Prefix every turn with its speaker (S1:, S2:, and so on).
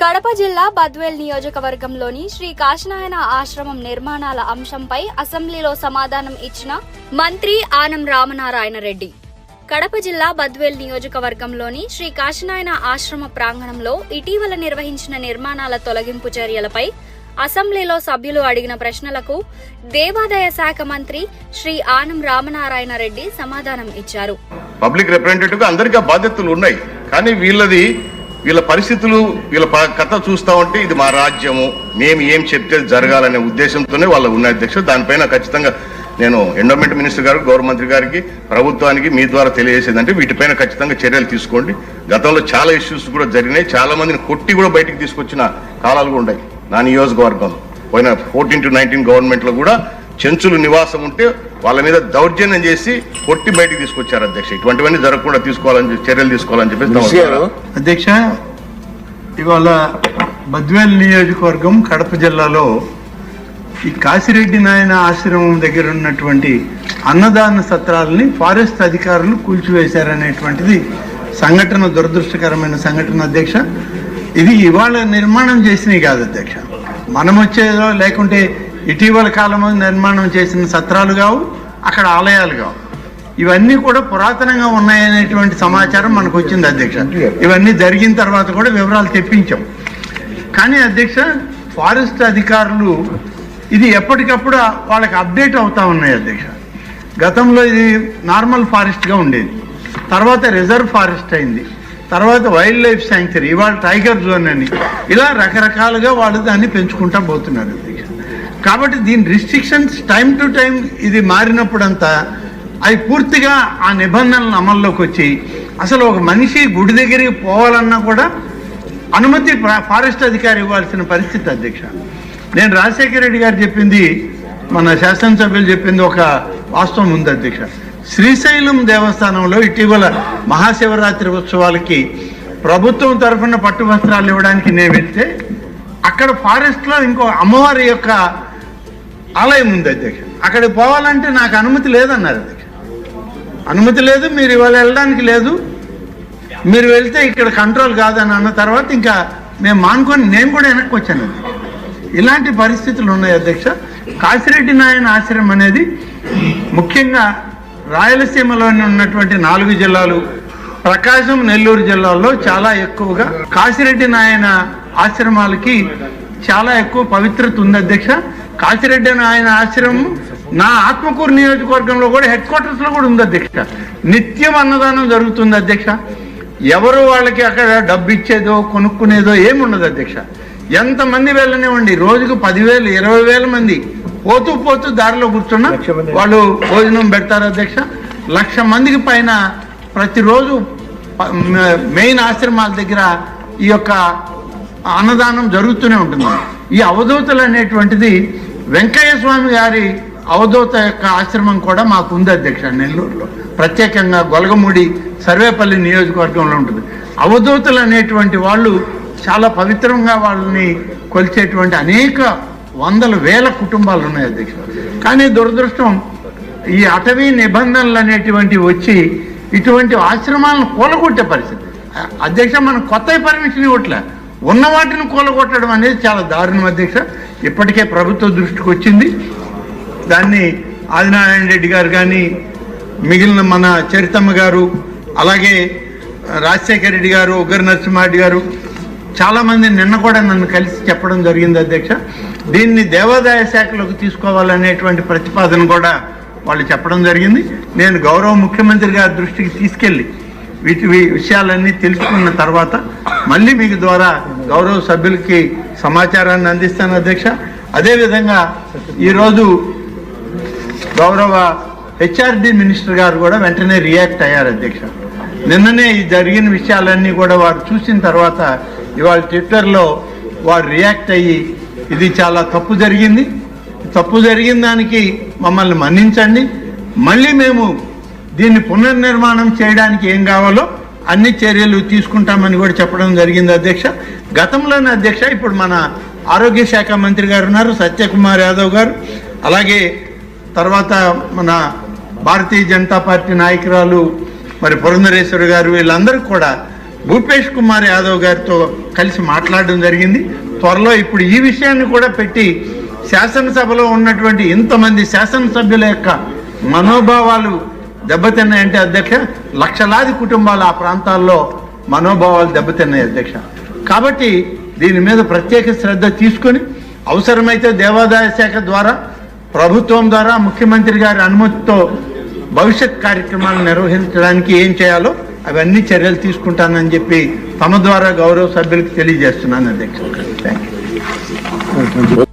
S1: కడప జిల్లా బద్వేల్ నియోజకవర్గంలోని శ్రీ కాశనాయన ఆశ్రమం నిర్మాణాల అంశంపై అసెంబ్లీలో సమాధానం ఇచ్చిన మంత్రి ఆనం రామనారాయణ రెడ్డి. కడప జిల్లా బద్వేల్ నియోజకవర్గంలోని శ్రీ కాశనాయన ఆశ్రమ ప్రాంగణంలో ఇటీవల నిర్వహించిన నిర్మాణాల తొలగింపు చర్యలపై అసెంబ్లీలో సభ్యులు అడిగిన ప్రశ్నలకు దేవాదాయ శాఖ మంత్రి శ్రీ ఆనం రామనారాయణ రెడ్డి సమాధానం ఇచ్చారు.
S2: పబ్లిక్ రిప్రజెంటేటివ్ అందరికీ బాధ్యతలు ఉన్నాయి. కానీ వీళ్ళది వీళ్ళ పరిస్థితులు వీళ్ళ ప- కథ చూస్తా ఉంటే ఇది మా రాజ్యము మేము ఏం చెప్తే జరగాలనే ఉద్దేశంతోనే వాళ్ళు ఉన్న అధ్యక్షుడు. దానిపైన ఖచ్చితంగా నేను ఎండోమెంట్ మినిస్టర్ గారు గౌరవ మంత్రి గారికి ప్రభుత్వానికి మీ ద్వారా తెలియజేసేదంటే వీటిపైన ఖచ్చితంగా చర్యలు తీసుకోండి. గతంలో చాలా ఇష్యూస్ కూడా జరిగినాయి. చాలా మందిని కొట్టి కూడా బయటికి తీసుకొచ్చిన కాలాలు కూడా ఉన్నాయి నా నియోజకవర్గంలో. పోయిన ఫోర్టీన్ టు నైన్టీన్ గవర్నమెంట్లో కూడా చెంచులు నివాసం ఉంటే వాళ్ళ మీద దౌర్జన్యం చేసి కొట్టి బయటికి తీసుకొచ్చారు అధ్యక్ష. ఇటువంటివన్నీ జరగకుండా తీసుకోవాలని చర్యలు తీసుకోవాలని చెప్పేసి
S3: అధ్యక్ష ఇవాళ బద్వేల్ నియోజకవర్గం కడప జిల్లాలో ఈ కాశిరెడ్డి నాయన ఆశ్రమం దగ్గర ఉన్నటువంటి అన్నదాన సత్రాలని ఫారెస్ట్ అధికారులు కూల్చివేశారనేటువంటిది సంఘటన దురదృష్టకరమైన సంఘటన అధ్యక్ష. ఇది ఇవాళ నిర్మాణం చేసినవి కాదు అధ్యక్ష. మనం వచ్చేదో లేకుంటే ఇటీవల కాలంలో నిర్మాణం చేసిన సత్రాలు కావు అక్కడ ఆలయాలు కావు. ఇవన్నీ కూడా పురాతనంగా ఉన్నాయనేటువంటి సమాచారం మనకు వచ్చింది అధ్యక్ష. ఇవన్నీ జరిగిన తర్వాత కూడా వివరాలు తెప్పించాం. కానీ అధ్యక్ష ఫారెస్ట్ అధికారులు ఇది ఎప్పటికప్పుడు వాళ్ళకి అప్డేట్ అవుతూ ఉన్నాయి అధ్యక్ష. గతంలో ఇది నార్మల్ ఫారెస్ట్గా ఉండేది. తర్వాత రిజర్వ్ ఫారెస్ట్ అయింది. తర్వాత వైల్డ్ లైఫ్ శాంక్చరీ ఇవాళ టైగర్ జోన్ అని. ఇలా రకరకాలుగా వాళ్ళు దాన్ని పెంచుకుంటా పోతున్నారు అధ్యక్ష. కాబట్టి దీని రిస్ట్రిక్షన్స్ టైం టు టైం ఇది మారినప్పుడంతా అవి పూర్తిగా ఆ నిబంధనలు అమల్లోకి వచ్చి అసలు ఒక మనిషి గుడి దగ్గరికి పోవాలన్నా కూడా అనుమతి ఫారెస్ట్ అధికారి ఇవ్వాల్సిన పరిస్థితి అధ్యక్ష. నేను రాజశేఖర రెడ్డి గారు చెప్పింది మన శాసనసభ్యులు చెప్పింది ఒక వాస్తవం ఉంది అధ్యక్ష. శ్రీశైలం దేవస్థానంలో ఇటీవల మహాశివరాత్రి ఉత్సవాలకి ప్రభుత్వం తరఫున పట్టు వస్త్రాలు ఇవ్వడానికి నేను వెళ్తే అక్కడ ఫారెస్ట్లో ఇంకో అమ్మవారి యొక్క ఆలయం ఉంది అధ్యక్ష అక్కడికి పోవాలంటే నాకు అనుమతి లేదన్నారు అధ్యక్ష అనుమతి లేదు మీరు ఇవాళ వెళ్ళడానికి లేదు. మీరు వెళ్తే ఇక్కడ కంట్రోల్ కాదని అన్న తర్వాత ఇంకా మేము మానుకొని నేను కూడా వెనక్కి వచ్చాను ఇలాంటి పరిస్థితులు ఉన్నాయి అధ్యక్ష. కాశిరెడ్డి నాయన ఆశ్రమం అనేది ముఖ్యంగా రాయలసీమలోని ఉన్నటువంటి నాలుగు జిల్లాలు ప్రకాశం నెల్లూరు జిల్లాల్లో చాలా ఎక్కువగా కాశిరెడ్డి నాయన ఆశ్రమాలకి చాలా ఎక్కువ పవిత్రత ఉంది అధ్యక్ష. కాశిరెడ్డి నాయన ఆశ్రమం నా ఆత్మకూరు నియోజకవర్గంలో కూడా హెడ్ క్వార్టర్స్లో కూడా ఉంది అధ్యక్ష. నిత్యం అన్నదానం జరుగుతుంది అధ్యక్ష. ఎవరు వాళ్ళకి అక్కడ డబ్బు ఇచ్చేదో కొనుక్కునేదో ఏముండదు అధ్యక్ష. ఎంతమంది వెళ్ళనివ్వండి? రోజుకు పదివేలు ఇరవై వేల మంది పోతూ పోతూ దారిలో కూర్చున్నా వాళ్ళు భోజనం పెడతారు అధ్యక్ష. లక్ష మందికి పైన ప్రతిరోజు మెయిన్ ఆశ్రమాల దగ్గర ఈ యొక్క అన్నదానం జరుగుతూనే ఉంటుంది. ఈ అవధూతలు అనేటువంటిది వెంకయ్య స్వామి గారి అవధూత యొక్క ఆశ్రమం కూడా మాకు ఉంది అధ్యక్ష నెల్లూరులో. ప్రత్యేకంగా గొలగముడి సర్వేపల్లి నియోజకవర్గంలో ఉంటుంది. అవధూతలు అనేటువంటి వాళ్ళు చాలా పవిత్రంగా వాళ్ళని కొలిచేటువంటి అనేక వందల వేల కుటుంబాలు ఉన్నాయి అధ్యక్ష. కానీ దురదృష్టం ఈ అటవీ నిబంధనలు అనేటువంటివి వచ్చి ఇటువంటి ఆశ్రమాలను కూలగొట్టే పరిస్థితి. అధ్యక్ష మనం కొత్త పర్మిషన్ ఇవ్వట్లే. ఉన్న వాటిని కూలగొట్టడం అనేది చాలా దారుణం అధ్యక్ష. ఇప్పటికే ప్రభుత్వ దృష్టికి వచ్చింది. దాన్ని ఆదినారాయణ రెడ్డి గారు కానీ మిగిలిన మన చరితమ్మ గారు అలాగే రాజశేఖర రెడ్డి గారు ఉగ్గర నరసింహారెడ్డి గారు చాలామంది నిన్న కూడా నన్ను కలిసి చెప్పడం జరిగింది అధ్యక్ష. దీన్ని దేవాదాయ శాఖలోకి తీసుకోవాలనేటువంటి ప్రతిపాదన కూడా వాళ్ళు చెప్పడం జరిగింది. నేను గౌరవ ముఖ్యమంత్రి గారి దృష్టికి తీసుకెళ్ళి వీటి విషయాలన్నీ తెలుసుకున్న తర్వాత మళ్ళీ మీకు ద్వారా గౌరవ సభ్యులకి సమాచారాన్ని అందిస్తాను అధ్యక్ష. అదేవిధంగా ఈరోజు గౌరవ హెచ్ఆర్డి మినిస్టర్ గారు కూడా వెంటనే రియాక్ట్ అయ్యారు అధ్యక్ష. నిన్ననే ఈ జరిగిన విషయాలన్నీ కూడా వారు చూసిన తర్వాత ఇవాళ ట్విట్టర్లో వారు రియాక్ట్ అయ్యి ఇది చాలా తప్పు జరిగింది. తప్పు జరిగిన దానికి మమ్మల్ని మన్నించండి. మళ్ళీ మేము దీన్ని పునర్నిర్మాణం చేయడానికి ఏం కావాలో అన్ని చర్యలు తీసుకుంటామని కూడా చెప్పడం జరిగింది అధ్యక్ష. గతంలోనే అధ్యక్ష ఇప్పుడు మన ఆరోగ్య శాఖ మంత్రి గారు ఉన్నారు సత్యకుమార్ యాదవ్ గారు. అలాగే తర్వాత మన భారతీయ జనతా పార్టీ నాయకురాలు మరి పురంధరేశ్వరి గారు వీళ్ళందరూ కూడా భూపేష్ కుమార్ యాదవ్ గారితో కలిసి మాట్లాడడం జరిగింది. త్వరలో ఇప్పుడు ఈ విషయాన్ని కూడా పెట్టి శాసనసభలో ఉన్నటువంటి ఇంతమంది శాసనసభ్యుల యొక్క మనోభావాలు దెబ్బతిన్నాయంటే అధ్యక్ష లక్షలాది కుటుంబాలు ఆ ప్రాంతాల్లో మనోభావాలు దెబ్బతిన్నాయి అధ్యక్ష. కాబట్టి దీని మీద ప్రత్యేక శ్రద్ధ తీసుకొని అవసరమైతే దేవాదాయ శాఖ ద్వారా ప్రభుత్వం ద్వారా ముఖ్యమంత్రి గారి అనుమతితో భవిష్యత్ కార్యక్రమాలు నిర్వహించడానికి ఏం చేయాలో అవన్నీ చర్యలు తీసుకుంటానని చెప్పి తమ ద్వారా గౌరవ సభ్యులకు తెలియజేస్తున్నాను అధ్యక్ష. Thank you